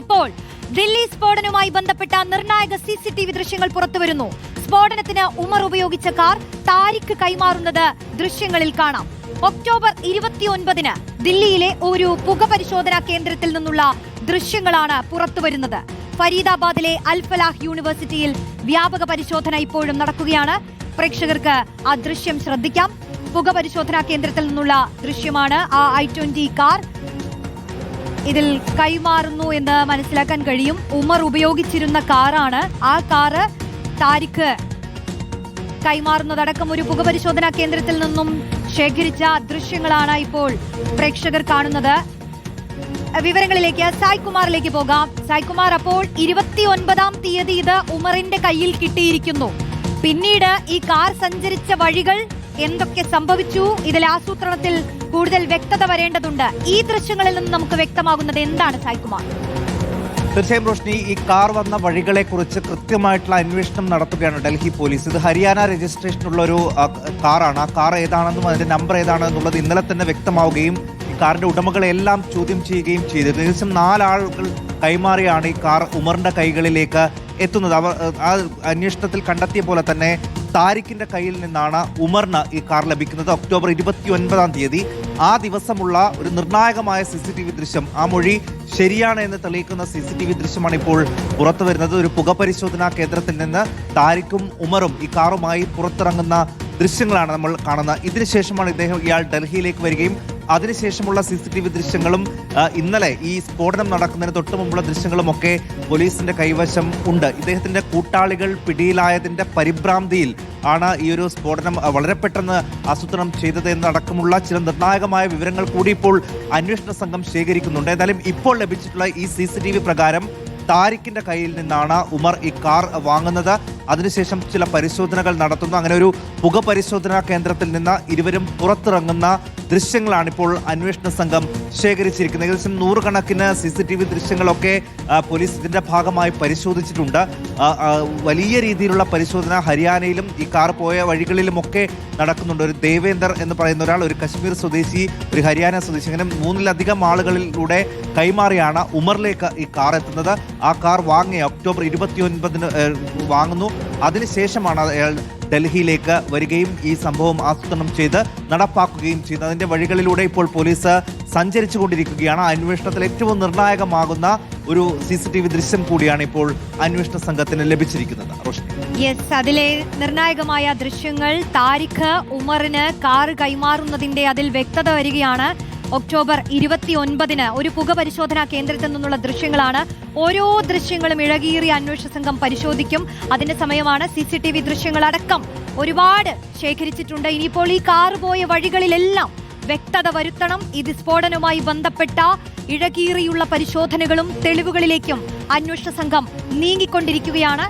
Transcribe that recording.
ഇപ്പോൾ. ദില്ലി സ്ഫോടനവുമായി ബന്ധപ്പെട്ട നിർണായക സി സി ടി വി ദൃശ്യങ്ങൾ പുറത്തുവരുന്നു. സ്ഫോടനത്തിന് ഉമർ ഉപയോഗിച്ച കാർ താരിഖ് കൈമാറുന്നത് ദൃശ്യങ്ങളിൽ കാണാം. ഒക്ടോബർ ഇരുപത്തിയൊൻപതിന് ദില്ലിയിലെ ഒരു പുകപരിശോധനാ കേന്ദ്രത്തിൽ നിന്നുള്ള ദൃശ്യങ്ങളാണ് പുറത്തുവരുന്നത്. ഫരീദാബാദിലെ അൽഫലാഹ് യൂണിവേഴ്സിറ്റിയിൽ വ്യാപക പരിശോധന ഇപ്പോഴും നടക്കുകയാണ്. പ്രേക്ഷകർക്ക് ആ ദൃശ്യം ശ്രദ്ധിക്കാം. പുകപരിശോധനാ കേന്ദ്രത്തിൽ നിന്നുള്ള ദൃശ്യമാണ് ആ ഐ ട്വന്റി കാർ ഇതിൽ കൈമാറുന്നു എന്ന് മനസ്സിലാക്കാൻ കഴിയും. ഉമർ ഉപയോഗിച്ചിരുന്ന കാറാണ്. ആ കാറ് താരിഖ് കൈമാറുന്നതടക്കം ഒരു പുകപരിശോധനാ കേന്ദ്രത്തിൽ നിന്നും ശേഖരിച്ച ദൃശ്യങ്ങളാണ് ഇപ്പോൾ പ്രേക്ഷകർ കാണുന്നത്. വിവരങ്ങളിലേക്ക് സായ് കുമാറിലേക്ക് പോകാം. സായ് കുമാർ അപ്പോൾ ഇരുപത്തിയൊൻപതാം തീയതി ഇത് ഉമറിന്റെ കയ്യിൽ കിട്ടിയിരിക്കുന്നു. പിന്നീട് ഈ കാർ സഞ്ചരിച്ച വഴികൾ എന്തൊക്കെ സംഭവിച്ചു? ഇതിൽ ആസൂത്രണത്തിൽ കൂടുതൽ വ്യക്തത വരേണ്ടതുണ്ട്. ഈ ദൃശ്യങ്ങളിൽ നിന്ന് നമുക്ക് വ്യക്തമാകുന്നത് എന്താണ് സായ്കുമാർ തീർച്ചയായും റോഷ്നി ഈ കാർ വന്ന വഴികളെക്കുറിച്ച് കൃത്യമായിട്ടുള്ള അന്വേഷണം നടത്തുകയാണ് ഡൽഹി പോലീസ്. ഇത് ഹരിയാന രജിസ്ട്രേഷനുള്ള ഒരു കാറാണ്. ആ കാർ ഏതാണെന്നും അതിന്റെ നമ്പർ ഏതാണെന്നുള്ളത് ഇന്നലെ തന്നെ വ്യക്തമാവുകയും ഈ കാറിന്റെ ഉടമകളെല്ലാം ചോദ്യം ചെയ്യുകയും ചെയ്തു ഏകദേശം നാലാളുകൾ കൈമാറിയാണ് ഈ കാർ ഉമറിന്റെ കൈകളിലേക്ക് എത്തുന്നത്. അവർ ആ അന്വേഷണത്തിൽ കണ്ടെത്തിയ പോലെ തന്നെ താരിഖിന്റെ കയ്യിൽ നിന്നാണ് ഉമറിന് ഈ കാർ ലഭിക്കുന്നത്. ഒക്ടോബർ ഇരുപത്തി ഒൻപതാം തീയതി ആ ദിവസമുള്ള ഒരു നിർണായകമായ സി സി ടി വി ദൃശ്യം. ആ മൊഴി ശരിയാണ് എന്ന് തെളിയിക്കുന്ന സി സി ടി വി ദൃശ്യമാണ് ഇപ്പോൾ പുറത്തു വരുന്നത്. ഒരു പുക പരിശോധനാ കേന്ദ്രത്തിൽ നിന്ന് താരിഖും ഉമറും ഈ കാറുമായി പുറത്തിറങ്ങുന്ന ദൃശ്യങ്ങളാണ് നമ്മൾ കാണുന്നത്. ഇതിനുശേഷമാണ് ഇദ്ദേഹം ഇയാൾ ഡൽഹിയിലേക്ക് വരികയും അതിനുശേഷമുള്ള സി സി ടി വി ദൃശ്യങ്ങളും ഇന്നലെ ഈ സ്ഫോടനം നടക്കുന്നതിന് തൊട്ട് മുമ്പുള്ള ദൃശ്യങ്ങളും ഒക്കെ പോലീസിന്റെ കൈവശം ഉണ്ട്. ഇദ്ദേഹത്തിന്റെ കൂട്ടാളികൾ പിടിയിലായതിന്റെ പരിഭ്രാന്തിയിൽ ആണ് ഈ ഒരു സ്ഫോടനം വളരെ പെട്ടെന്ന് ആസൂത്രണം ചെയ്തത് എന്നടക്കമുള്ള ചില നിർണായകമായ വിവരങ്ങൾ കൂടി ഇപ്പോൾ അന്വേഷണ സംഘം ശേഖരിക്കുന്നുണ്ട്. എന്തായാലും ഇപ്പോൾ ലഭിച്ചിട്ടുള്ള ഈ സി സി ടി വി പ്രകാരം താരിഖിന്റെ കയ്യിൽ നിന്നാണ് ഉമർ ഈ കാർ വാങ്ങുന്നത്. അതിനുശേഷം ചില പരിശോധനകൾ നടത്തുന്നു. അങ്ങനെ ഒരു പുക പരിശോധനാ കേന്ദ്രത്തിൽ നിന്ന് ഇരുവരും പുറത്തിറങ്ങുന്ന ദൃശ്യങ്ങളാണ് ഇപ്പോൾ അന്വേഷണ സംഘം ശേഖരിച്ചിരിക്കുന്നത്. ഏകദേശം നൂറുകണക്കിന് സി സി ടി വി ദൃശ്യങ്ങളൊക്കെ പോലീസ് ഇതിന്റെ ഭാഗമായി പരിശോധിച്ചിട്ടുണ്ട്. വലിയ രീതിയിലുള്ള പരിശോധന ഹരിയാനയിലും ഈ കാർ പോയ വഴികളിലുമൊക്കെ നടക്കുന്നുണ്ട്. ഒരു ദേവേന്ദർ എന്ന് പറയുന്ന ഒരാൾ ഒരു കശ്മീർ സ്വദേശി ഒരു ഹരിയാന സ്വദേശി അങ്ങനെ മൂന്നിലധികം ആളുകളിലൂടെ കൈമാറിയാണ് ഉമറിലേക്ക് ഈ കാർ എത്തുന്നത്. ആ കാർ വാങ്ങിയ ഒക്ടോബർ ഇരുപത്തി ഒൻപതിന് വാങ്ങുന്നു. അതിനുശേഷമാണ് അയാൾ ഡൽഹിയിലേക്ക് വരികയും ഈ സംഭവം ആസൂത്രണം ചെയ്ത് നടപ്പാക്കുകയും ചെയ്തു അതിന്റെ വഴികളിലൂടെ ഇപ്പോൾ പോലീസ് സഞ്ചരിച്ചു കൊണ്ടിരിക്കുകയാണ് അന്വേഷണത്തിൽ ഏറ്റവും നിർണായകമാകുന്ന ഒരു സി സി ടി വി ദൃശ്യം കൂടിയാണ് ഇപ്പോൾ അന്വേഷണ സംഘത്തിന് ലഭിച്ചിരിക്കുന്നത്. യെസ് അതിലെ നിർണായകമായ ദൃശ്യങ്ങൾ താരിഖ് ഉമറിന് കാറ് കൈമാറുന്നതിന്റെ അതിൽ വ്യക്തത വരികയാണ്. ഒക്ടോബർ ഇരുപത്തി ഒൻപതിന് ഒരു പുകപരിശോധനാ കേന്ദ്രത്തിൽ നിന്നുള്ള ദൃശ്യങ്ങളാണ്. ഓരോ ദൃശ്യങ്ങളും ഇഴകീറിയ അന്വേഷണ സംഘം പരിശോധിക്കും. അതിന്റെ സമയമാണ് സി സി ടി വി ദൃശ്യങ്ങളടക്കം ഒരുപാട് ശേഖരിച്ചിട്ടുണ്ട്. ഇനിയിപ്പോൾ ഈ കാർ പോയ വഴികളിലെല്ലാം വ്യക്തത വരുത്തണം. ഇത് സ്ഫോടനവുമായി ബന്ധപ്പെട്ട ഇഴകീറിയുള്ള പരിശോധനകളും തെളിവുകളിലേക്കും അന്വേഷണ സംഘം നീങ്ങിക്കൊണ്ടിരിക്കുകയാണ്.